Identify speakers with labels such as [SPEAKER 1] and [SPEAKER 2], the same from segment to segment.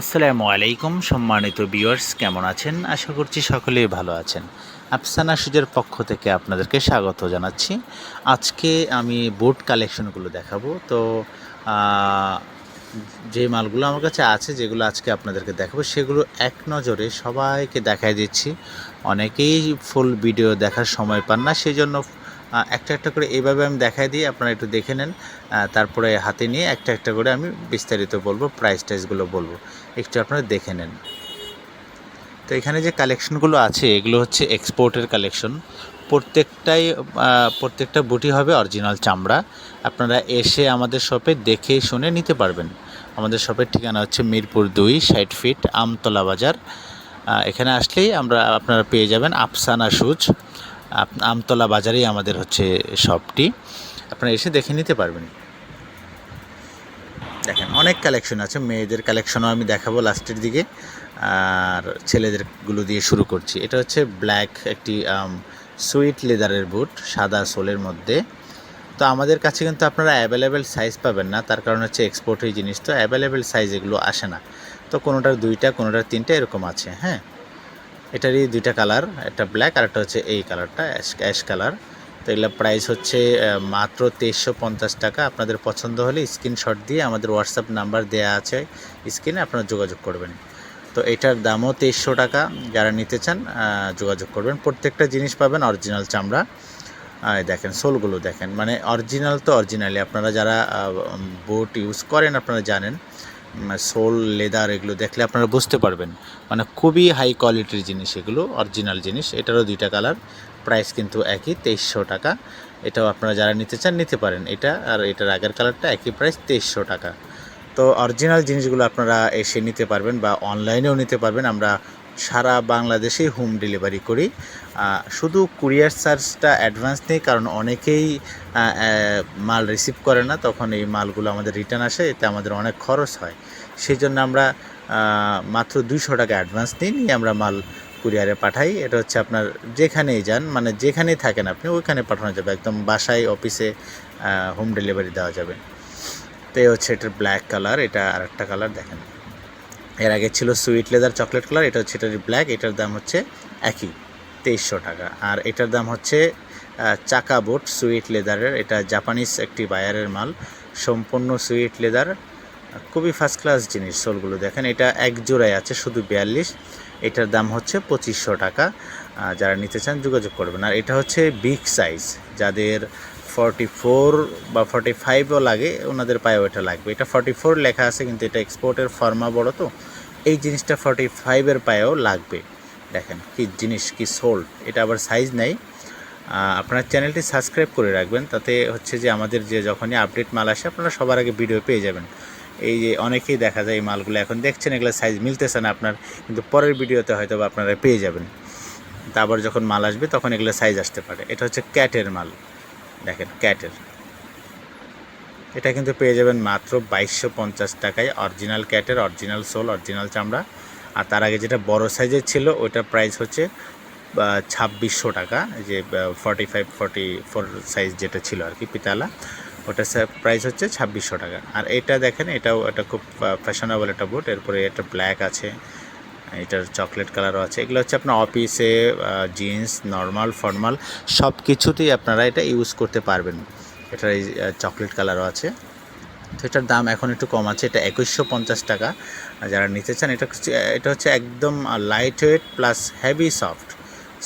[SPEAKER 1] আসসালামু আলাইকুম, সম্মানিত ভিউয়ার্স কেমন আছেন? আশা করছি সকলেই ভালো আছেন। আফসানা সুজের পক্ষ থেকে আপনাদেরকে স্বাগত জানাচ্ছি। আজকে আমি বুট কালেকশনগুলো দেখাবো। তো যে মালগুলো আমার কাছে আছে, যেগুলো আজকে আপনাদেরকে দেখাবো, সেগুলো এক নজরে সবাইকে দেখাই দিচ্ছি। অনেকেই ফুল ভিডিও দেখার সময় পান না সেই জন্য একটা একটা করে এইভাবে আমি দেখাই দিই, আপনারা একটু দেখে নেন। তারপরে হাতে নিয়ে একটা একটা করে আমি বিস্তারিত বলব প্রাইস টাইসগুলো বলব। একটু আপনারা দেখে নেন। তো এখানে যে কালেকশনগুলো আছে, এগুলো হচ্ছে এক্সপোর্টের কালেকশন প্রত্যেকটাই প্রত্যেকটা বুটি হবে অরিজিনাল চামড়া। আপনারা এসে আমাদের শপে দেখে শুনে নিতে পারবেন। আমাদের শপের ঠিকানা হচ্ছে মিরপুর দুই, ষাট ফিট আমতলা বাজার। এখানে আসলেই আমরা, আপনারা পেয়ে যাবেন আফসানা আপ- আমতলা বাজারেই আমাদের হচ্ছে শপটি। আপনারা এসে দেখে নিতে পারবেন। দেখেন, অনেক কালেকশন আছে। মেয়েদের কালেকশনও আমি দেখাবো লাস্টের দিকে। আর ছেলেদেরগুলো দিয়ে শুরু করছি। এটা হচ্ছে ব্ল্যাক একটি সুইট লেদারের বুট, সাদা সোলের মধ্যে। তো আমাদের কাছে কিন্তু আপনারা অ্যাভেলেবেল সাইজ পাবেন না। তার কারণ হচ্ছে এক্সপোর্ট এই জিনিস। তো অ্যাভেলেবেল সাইজ এগুলো আসে না। তো কোনোটার দুইটা, কোনোটার তিনটা এরকম আছে। হ্যাঁ? এটারই দুইটা কালার, একটা ব্ল্যাক আর একটা হচ্ছে এই কালারটা অ্যাশ অ্যাশ কালার। তো এগুলোর প্রাইস হচ্ছে মাত্র তেইশশো পঞ্চাশ টাকা। আপনাদের পছন্দ হলে স্ক্রিনশট দিয়ে আমাদের হোয়াটসঅ্যাপ নাম্বার দেওয়া আছে স্ক্রিনে আপনারা যোগাযোগ করবেন। তো এটার দামও তেইশশো টাকা। যারা নিতে চান যোগাযোগ করবেন। প্রত্যেকটা জিনিস পাবেন অরিজিনাল চামড়া। দেখেন, সোলগুলো দেখেন। মানে অরিজিনাল তো অরিজিনালি আপনারা যারা বোট ইউজ করেন, আপনারা জানেন। সোল, লেদার এগুলো দেখলে আপনারা বুঝতে পারবেন। মানে খুবই হাই কোয়ালিটির জিনিস এগুলো অরিজিনাল জিনিস। এটারও দুইটা কালার প্রাইস কিন্তু একই, তেইশশো টাকা। এটাও আপনারা যারা নিতে চান, নিতে পারেন। এটা আর এটার আগের কালারটা একই প্রাইস তেইশশো টাকা। তো অরিজিনাল জিনিসগুলো আপনারা এসে নিতে পারবেন বা অনলাইনেও নিতে পারবেন। আমরা সারা বাংলাদেশেই হোম ডেলিভারি করি। শুধু কুরিয়ার চার্জটা অ্যাডভান্স নেই, কারণ অনেকেই মাল রিসিভ করে না, তখন এই মালগুলো আমাদের রিটার্ন আসে, এতে আমাদের অনেক খরচ হয়। সেই জন্য আমরা মাত্র দুইশো টাকা অ্যাডভান্স নিই, নিয়ে আমরা মাল কুরিয়ারে পাঠাই। এটা হচ্ছে আপনার যেখানেই যান মানে যেখানেই থাকেন আপনি, ওইখানে পাঠানো যাবে। একদম বাসায় অফিসে হোম ডেলিভারি দেওয়া যাবে। তো এই হচ্ছে এটার ব্ল্যাক কালার এটা আর একটা কালার দেখেন। এর আগে ছিল সুইট লেদার চকলেট কালার, এটা হচ্ছে এটার ব্ল্যাক এটার দাম হচ্ছে একই, তেইশশো টাকা। আর এটার দাম হচ্ছে চাকা বোট সুইট লেদারের, এটা জাপানিজ একটি বায়ারের মাল, সম্পূর্ণ সুইট লেদার, খুবই ফার্স্ট ক্লাস জিনিস সোলগুলো দেখেন, এটা এক জোড়ায় আছে, শুধু বিয়াল্লিশ, এটার দাম হচ্ছে পঁচিশশো টাকা যারা নিতে চান যোগাযোগ করবেন। আর এটা হচ্ছে বিগ সাইজ যাদের ফর্টি ফোর বা ফর্টি ফাইভও লাগে, ওনাদের পায়েও এটা লাগবে। এটা ফর্টি ফোর লেখা আছে, কিন্তু এটা এক্সপোর্টের ফর্মা বড় তো। এই জিনিসটা ফর্টি ফাইভের পায়েও লাগবে। দেখেন কি জিনিস, কি সোল্ড এটা আবার সাইজ নেই। আপনার চ্যানেলটি সাবস্ক্রাইব করে রাখবেন, তাতে হচ্ছে যে আমাদের যে যখনই আপডেট মাল আসে, আপনারা সবার আগে ভিডিও পেয়ে যাবেন। এই যে অনেকেই দেখা যায় এই মালগুলো, এখন দেখছেন এগুলো সাইজ মিলতেছে না আপনার, কিন্তু পরের ভিডিওতে হয়তো আপনারা পেয়ে যাবেন। তা আবার যখন মাল আসবে, তখন এগুলো সাইজ আসতে পারে। এটা হচ্ছে ক্যাটের মাল। দেখেন ক্যাটের এটা কিন্তু পেয়ে যাবেন মাত্র বাইশশো পঞ্চাশ টাকায়। অরিজিনাল ক্যাটের অরিজিনাল সোল, অরিজিনাল চামড়া। আর তার আগে যেটা বড় সাইজের ছিল ওইটার প্রাইস হচ্ছে ছাব্বিশশো টাকা। যে forty five forty four size যেটা ছিল আর কি, পিতালা, ওটার প্রাইস হচ্ছে ছাব্বিশশো টাকা। আর এটা দেখেন, এটাও এটা খুব ফ্যাশনেবল একটা বুট এরপরে এটা ব্ল্যাক আছে। এটার চকলেট কালারও আছে। এগুলো হচ্ছে আপনার অফিসে জিন্স, নর্মাল, ফর্মাল, সব কিছুতেই আপনারা এটা ইউজ করতে পারবেন। এটার এই চকলেট কালারও আছে। তো এটার দাম এখন একটু কম আছে, এটা একুশশো পঞ্চাশ টাকা। যারা নিতে চান, এটা এটা হচ্ছে একদম light weight plus heavy soft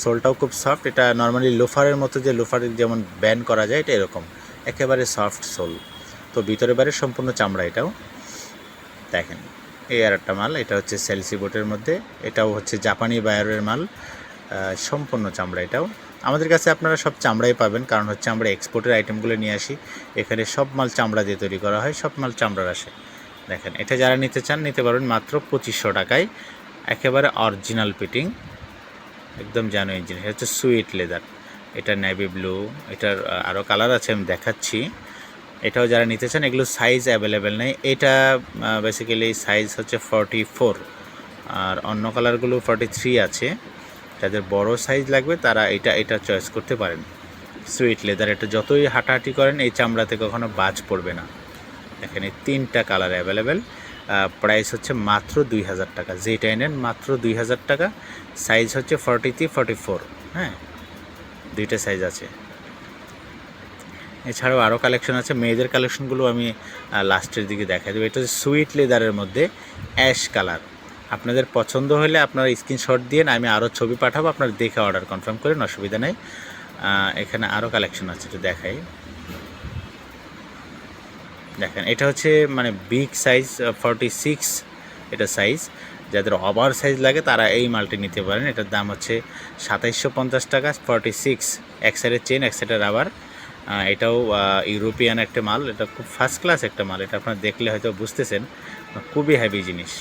[SPEAKER 1] সোলটাও খুব সফট এটা নর্মালি লোফারের মতো যে লোফারের যেমন ব্যান করা যায়, এটা এরকম। একেবারে সফট সোল। তো ভিতরে বাইরে সম্পূর্ণ চামড়া এটাও। দেখেন। এই আর একটা মাল, এটা হচ্ছে সেলসি বোটের মধ্যে। এটাও হচ্ছে জাপানি বায়ারের মাল সম্পূর্ণ চামড়া এটাও। আমাদের কাছে আপনারা সব চামড়াই পাবেন, কারণ হচ্ছে আমরা এক্সপোর্টের আইটেমগুলো নিয়ে আসি। এখানে সব মাল চামড়া দিয়ে তৈরি করা হয়, সব মাল চামড়ার আসে। দেখেন, এটা যারা নিতে চান, নিতে পারবেন মাত্র পঁচিশশো টাকায়। একেবারে অরিজিনাল ফিটিং একদম জানো এই জিনিস। হচ্ছে সুইট লেদার এটা নেভি ব্লু এটার আরও কালার আছে, আমি দেখাচ্ছি। এটাও যারা নিতে চান, এগুলো সাইজ অ্যাভেলেবেল নেই। এটা বেসিক্যালি সাইজ হচ্ছে ফর্টি ফোর আর অন্য কালারগুলো ফর্টি থ্রি আছে। যাদের বড় সাইজ লাগবে, তারা এটা এটা চয়েস করতে পারেন। সুইট লেদার এটা যতই হাঁটাহাঁটি করেন, এই চামড়াতে কখনো বাজ পড়বে না। এখানে তিনটা কালার অ্যাভেলেবেল প্রাইস হচ্ছে মাত্র দুই হাজার টাকা। যেটাই নেন, মাত্র দুই হাজার টাকা। সাইজ হচ্ছে ফর্টি থ্রি ফর্টি ফোর হ্যাঁ দুইটা সাইজ আছে। এছাড়াও আরও কালেকশন আছে। মেয়েদের কালেকশনগুলো আমি লাস্টের দিকে দেখাই দেবো। এটা হচ্ছে সুইট লেদারের মধ্যে অ্যাশ কালার আপনাদের পছন্দ হলে আপনারা স্ক্রিনশট দিয়ে আমি আরও ছবি পাঠাবো, আপনারা দেখে অর্ডার কনফার্ম করেন, অসুবিধা নেই। এখানে আরও কালেকশন আছে, একটু দেখাই। দেখেন, এটা হচ্ছে মানে বিগ সাইজ ফর্টি সিক্স এটা সাইজ যাদের ওভার সাইজ লাগে, তারা এই মালটি নিতে পারেন। এটার দাম হচ্ছে সাতাইশশো পঞ্চাশ টাকা ফর্টি সিক্স এক সাইডের চেন এক সাইডের রাবার এটাও ইউরোপিয়ান একটা মাল, এটা খুব ফার্স্ট ক্লাস একটা মাল, এটা আপনারা দেখলে হয়তো বুঝতেছেন। খুবই হেভি জিনিস।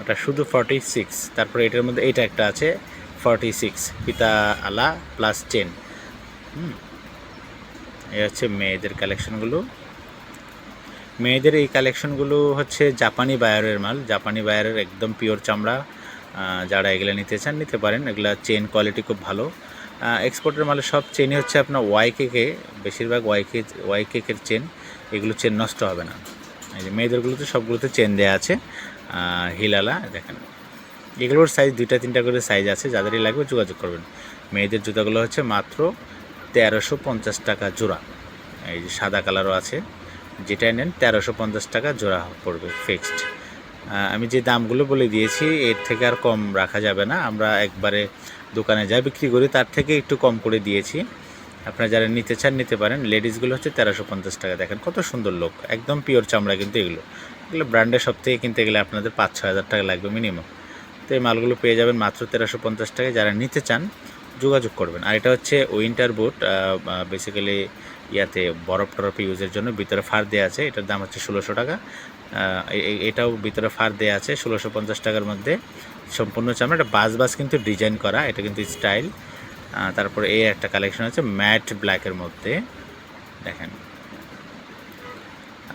[SPEAKER 1] ওটা শুধু ফর্টি সিক্স তারপরে এটার মধ্যে এটা একটা আছে ফর্টি সিক্স পিতা আলা প্লাস টেন হুম। এই হচ্ছে মেয়েদের কালেকশনগুলো মেয়েদের এই কালেকশনগুলো হচ্ছে জাপানি বায়ারের মাল। জাপানি বায়ারের একদম পিওর চামড়া যারা এগুলো নিতে চান, নিতে পারেন। এগুলা চেন কোয়ালিটি খুব ভালো। এক্সপোর্টের মালে সব চেনই হচ্ছে আপনার ওয়াই কেকে বেশিরভাগ ওয়াই কে ওয়াই কেকের চেন এগুলো চেন নষ্ট হবে না। এই যে মেয়েদেরগুলোতে সবগুলোতে চেন দেওয়া আছে হিলালা, দেখেন। এগুলোর সাইজ দুইটা, তিনটা করে সাইজ আছে, যাদেরই লাগবে যোগাযোগ করবেন। মেয়েদের জুতাগুলো হচ্ছে মাত্র তেরোশো পঞ্চাশ টাকা জোড়া। এই যে সাদা কালারও আছে, যেটাই নেন তেরোশো পঞ্চাশ টাকা জোড়া পড়বে ফিক্সড আমি যে দামগুলো বলে দিয়েছি, এর থেকে আর কম রাখা যাবে না। আমরা একবারে দোকানে যা বিক্রি করি, তার থেকে একটু কম করে দিয়েছি। আপনারা যারা নিতে চান, নিতে পারেন। লেডিসগুলো হচ্ছে তেরোশো পঞ্চাশ টাকা। দেখেন কত সুন্দর লোক। একদম পিওর চামড়া কিন্তু এগুলো। এগুলো ব্র্যান্ডের সব থেকে কিনতে গেলে আপনাদের পাঁচ ছ হাজার টাকা লাগবে মিনিমাম তো এই মালগুলো পেয়ে যাবেন মাত্র তেরোশো পঞ্চাশ টাকায়। যারা নিতে চান যোগাযোগ করবেন। আর এটা হচ্ছে উইন্টার বুট বেসিক্যালি ইয়াতে বরফ টরফ ইউজের জন্য ভিতরে ফার দেওয়া আছে। এটার দাম হচ্ছে ষোলোশো টাকা। এটাও ভিতরে ফার দেওয়া আছে, ষোলোশো পঞ্চাশ টাকার মধ্যে। সম্পূর্ণ চামড়া এটা বাস বাস কিন্তু ডিজাইন করা, এটা কিন্তু স্টাইল তারপরে এই একটা কালেকশন আছে ম্যাট ব্ল্যাকের মধ্যে। দেখেন।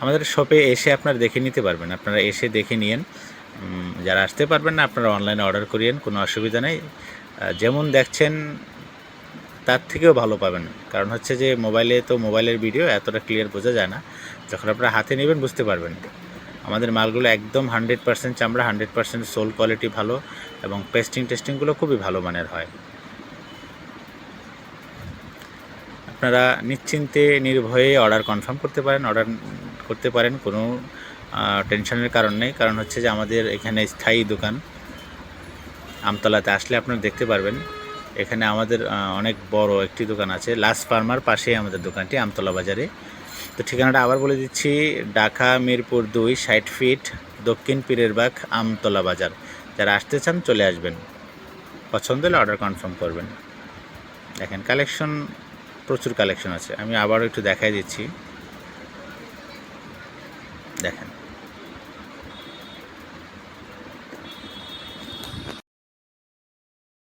[SPEAKER 1] আমাদের শপে এসে আপনারা দেখে নিতে পারবেন। আপনারা এসে দেখে নিয়েন। যারা আসতে পারবেন না, আপনারা অনলাইনে অর্ডার করিয়েন, কোনো অসুবিধা নেই। যেমন দেখছেন, তার থেকেও ভালো পাবেন। কারণ হচ্ছে যে মোবাইলে তো মোবাইলের ভিডিও এতটা ক্লিয়ার বোঝা যায় না। যখন আপনারা হাতে নেবেন, বুঝতে পারবেন। আমাদের মালগুলো একদম হান্ড্রেড পার্সেন্ট চামড়া হান্ড্রেড পার্সেন্ট সোল কোয়ালিটি ভালো এবং পেস্টিং টেস্টিংগুলো খুবই ভালো মানের হয়। আপনারা নিশ্চিন্তে, নির্ভয়ে অর্ডার কনফার্ম করতে পারেন অর্ডার করতে পারেন। কোনো টেনশনের কারণ নেই। কারণ হচ্ছে যে আমাদের এখানে স্থায়ী দোকান। আমতলাতে আসলে আপনারা দেখতে পারবেন, এখানে আমাদের অনেক বড় একটি দোকান আছে। লাস্ট ফার্মার পাশেই আমাদের দোকানটি, আমতলা বাজারে। তো ঠিকানাটা আবার বলে দিচ্ছি, ঢাকা, মিরপুর দুই, ষাট ফিট, দক্ষিণ পীরেরবাগ, আমতলা বাজার। যারা আসতে চান, চলে আসবেন। পছন্দ হলে অর্ডার কনফার্ম করবেন। দেখেন কালেকশন প্রচুর কালেকশন আছে। আমি আবারও একটু দেখাই দিচ্ছি। দেখেন